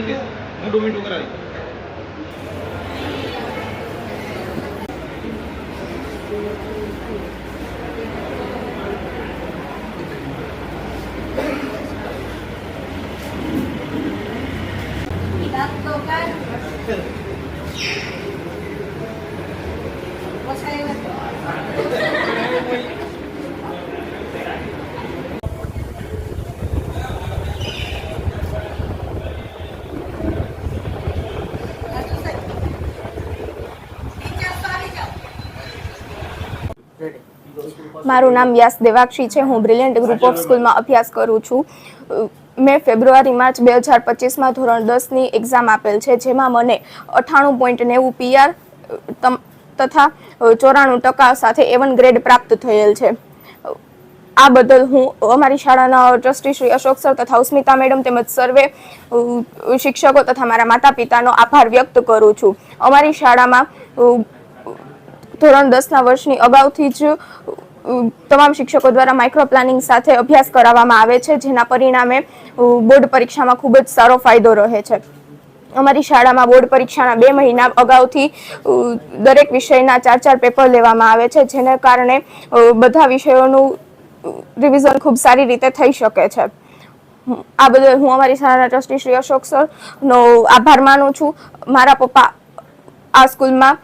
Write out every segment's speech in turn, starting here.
પોલીસે મોટું મીઠું કરાવી What's going on? મારું નામ વ્યાસ દેવાક્ષી છે. હું બ્રિલિયન્ટ ગ્રુપ ઓફ સ્કૂલમાં અભ્યાસ કરું છું. મેં ફેબ્રુઆરી માર્ચ બે હજાર પચીસમાં ધોરણ દસની એક્ઝામ આપેલ છે, જેમાં મને અઠ્ઠાણું પોઈન્ટ નેવું પીઆર તથા ચોરાણું ટકા સાથે એવન ગ્રેડ પ્રાપ્ત થયેલ છે. આ બદલ હું અમારી શાળાના ટ્રસ્ટી શ્રી અશોક સર તથા ઉસ્મિતા મેડમ તેમજ સર્વે શિક્ષકો તથા મારા માતા પિતાનો આભાર વ્યક્ત કરું છું. અમારી શાળામાં ધોરણ દસના વર્ષની અગાઉથી જ તમામ શિક્ષકો દ્વારા માઇક્રો પ્લાનિંગ સાથે અભ્યાસ કરાવવામાં આવે છે, જેના પરિણામે બોર્ડ પરીક્ષામાં ખૂબ જ સારો ફાયદો રહે છે. અમારી શાળામાં બોર્ડ પરીક્ષાના બે મહિના અગાઉથી દરેક વિષયના ચાર ચાર પેપર લેવામાં આવે છે, જેને કારણે બધા વિષયોનું રિવિઝન ખૂબ સારી રીતે થઈ શકે છે. આ બદલ હું અમારી શાળાના ટ્રસ્ટી શ્રી અશોક સરનો આભાર માનું છું. મારા પપ્પા આ સ્કૂલમાં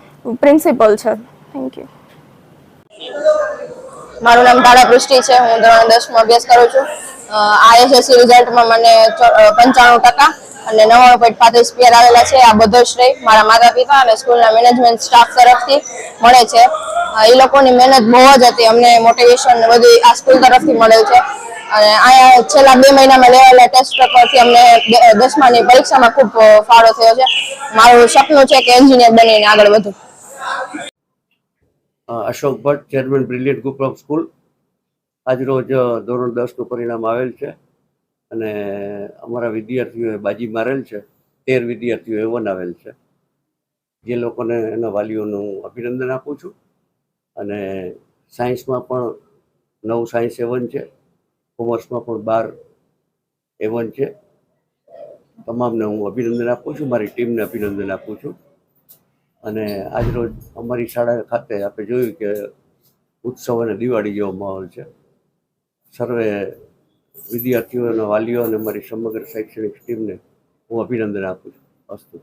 પ્રિન્સિપલ છે. થેન્ક યુ મારું નામ ધારા પૃષ્ટિ છે. હું ધોરણ દસમાં અભ્યાસ કરું છું. આઈએસએસસી રિઝલ્ટમાં મને પંચાણું ટકા અને નવ્વાણું પોઈન્ટ પાંત્રીસ પિયર આવેલા છે. આ બધો શ્રેય મારા માતા પિતા અને સ્કૂલના મેનેજમેન્ટ સ્ટાફ તરફથી મળે છે. એ લોકોની મહેનત બહુ જ હતી. અમને મોટિવેશન બધું આ સ્કૂલ તરફથી મળેલ છે. અને અહીંયા છેલ્લા બે મહિનામાં લેવાયેલા ટેસ્ટ પેપરથી અમને દસમાની પરીક્ષામાં ખૂબ ફાળો થયો છે. મારું સપનું છે કે એન્જિનિયર બનીને આગળ વધું. Ashok Bhatt chairman brilliant group of school આજરોજ ધોરણ દસનું પરિણામ આવેલ છે અને અમારા વિદ્યાર્થીઓએ બાજી મારેલ છે. તેર વિદ્યાર્થીઓ એવન આવેલ છે. જે લોકોને એના વાલીઓનું અભિનંદન આપું છું. અને સાયન્સમાં પણ નવ સાયન્સ એવન છે. કોમર્સમાં પણ બાર એવન છે. તમામને હું અભિનંદન આપું છું. મારી ટીમને અભિનંદન આપું છું. અને આજરોજ અમારી શાળા ખાતે આપણે જોયું કે ઉત્સવ અને દિવાળી જેવો માહોલ છે. સર્વે વિદ્યાર્થીઓ અને વાલીઓ અને મારી સમગ્ર શૈક્ષણિક ટીમને હું અભિનંદન આપું છું. અસ્તુ.